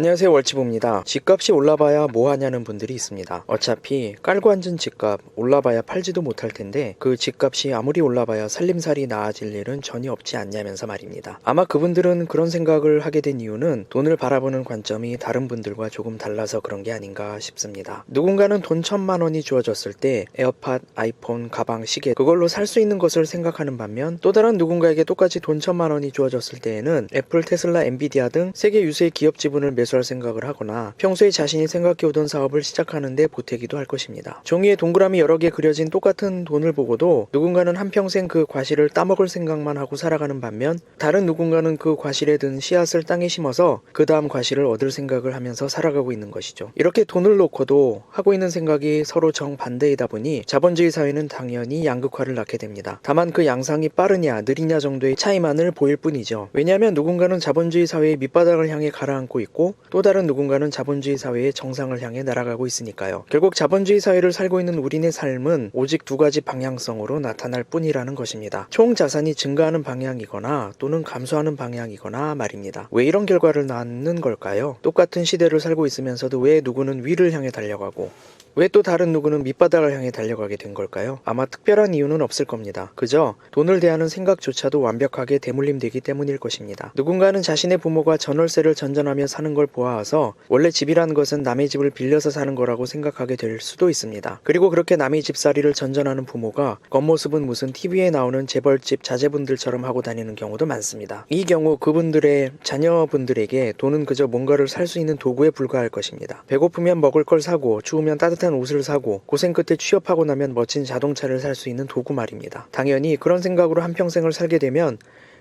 안녕하세요 월치부입니다. 집값이 올라봐야 뭐 하냐는 분들이 있습니다. 어차피 깔고 앉은 집값 올라봐야 팔지도 못할 텐데 그 집값이 아무리 올라봐야 살림살이 나아질 일은 전혀 없지 않냐면서 말입니다. 아마 그분들은 그런 생각을 하게 된 이유는 돈을 바라보는 관점이 다른 분들과 조금 달라서 그런 게 아닌가 싶습니다. 누군가는 돈 천만 원이 주어졌을 때 에어팟, 아이폰, 가방, 시계 그걸로 살 수 있는 것을 생각하는 반면 또 다른 누군가에게 똑같이 돈 천만 원이 주어졌을 때에는 애플, 테슬라, 엔비디아 등 세계 유수의 기업 지분을 매수 할 생각을 하거나 평소에 자신이 생각해오던 사업을 시작하는데 보태기도 할 것입니다. 종이에 동그라미 여러 개 그려진 똑같은 돈을 보고도 누군가는 한평생 그 과실을 따먹을 생각만 하고 살아가는 반면 다른 누군가는 그 과실에 든 씨앗을 땅에 심어서 그 다음 과실을 얻을 생각을 하면서 살아가고 있는 것이죠. 이렇게 돈을 놓고도 하고 있는 생각이 서로 정반대이다 보니 자본주의 사회는 당연히 양극화를 낳게 됩니다. 다만 그 양상이 빠르냐 느리냐 정도의 차이만을 보일 뿐이죠. 왜냐하면 누군가는 자본주의 사회의 밑바닥을 향해 가라앉고 있고 또 다른 누군가는 자본주의 사회의 정상을 향해 날아가고 있으니까요. 결국 자본주의 사회를 살고 있는 우리네 삶은 오직 두 가지 방향성으로 나타날 뿐이라는 것입니다. 총 자산이 증가하는 방향이거나 또는 감소하는 방향이거나 말입니다. 왜 이런 결과를 낳는 걸까요? 똑같은 시대를 살고 있으면서도 왜 누구는 위를 향해 달려가고 왜 또 다른 누구는 밑바닥을 향해 달려가게 된 걸까요? 아마 특별한 이유는 없을 겁니다. 그저 돈을 대하는 생각조차도 완벽하게 대물림되기 때문일 것입니다. 누군가는 자신의 부모가 전월세를 전전하며 사는 걸 보아서 원래 집이라는 것은 남의 집을 빌려서 사는 거라고 생각하게 될 수도 있습니다. 그리고 그렇게 남의 집살이를 전전하는 부모가 겉모습은 무슨 TV에 나오는 재벌집 자제분들처럼 하고 다니는 경우도 많습니다. 이 경우 그분들의 자녀분들에게 돈은 그저 뭔가를 살 수 있는 도구에 불과할 것입니다. 배고프면 먹을 걸 사고 추우면 따뜻한 옷을 사고 고생 끝에 취업하고 나면 멋진 자동차를 살 수 있는 도구 말입니다. 당연히 그런 생각으로 한평생을 살게 되면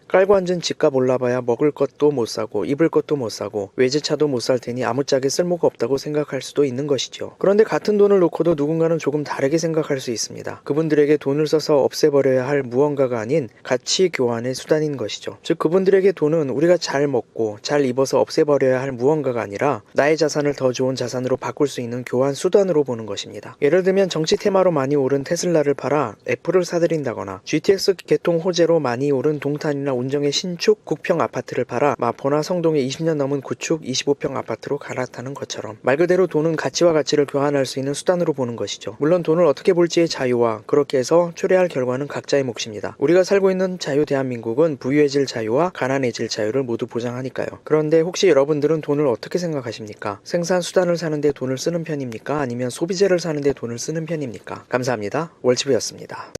깔고 앉은 집값 올라봐야 먹을 것도 못 사고 입을 것도 못 사고 외제차도 못 살 테니 아무짝에 쓸모가 없다고 생각할 수도 있는 것이죠. 그런데 같은 돈을 놓고도 누군가는 조금 다르게 생각할 수 있습니다. 그분들에게 돈을 써서 없애버려야 할 무언가가 아닌 가치 교환의 수단인 것이죠. 즉 그분들에게 돈은 우리가 잘 먹고 잘 입어서 없애버려야 할 무언가가 아니라 나의 자산을 더 좋은 자산으로 바꿀 수 있는 교환 수단으로 보는 것입니다. 예를 들면 정치 테마로 많이 오른 테슬라를 팔아 애플을 사들인다거나 GTX 개통 호재로 많이 오른 동탄이나 운정의 신축 국평 아파트를 팔아 마포나 성동의 20년 넘은 구축 25평 아파트로 갈아타는 것처럼 말 그대로 돈은 가치와 가치를 교환할 수 있는 수단으로 보는 것이죠. 물론 돈을 어떻게 볼지의 자유와 그렇게 해서 초래할 결과는 각자의 몫입니다. 우리가 살고 있는 자유 대한민국은 부유해질 자유와 가난해질 자유를 모두 보장하니까요. 그런데 혹시 여러분들은 돈을 어떻게 생각하십니까? 생산 수단을 사는데 돈을 쓰는 편입니까? 아니면 소비재를 사는데 돈을 쓰는 편입니까? 감사합니다. 월치부였습니다.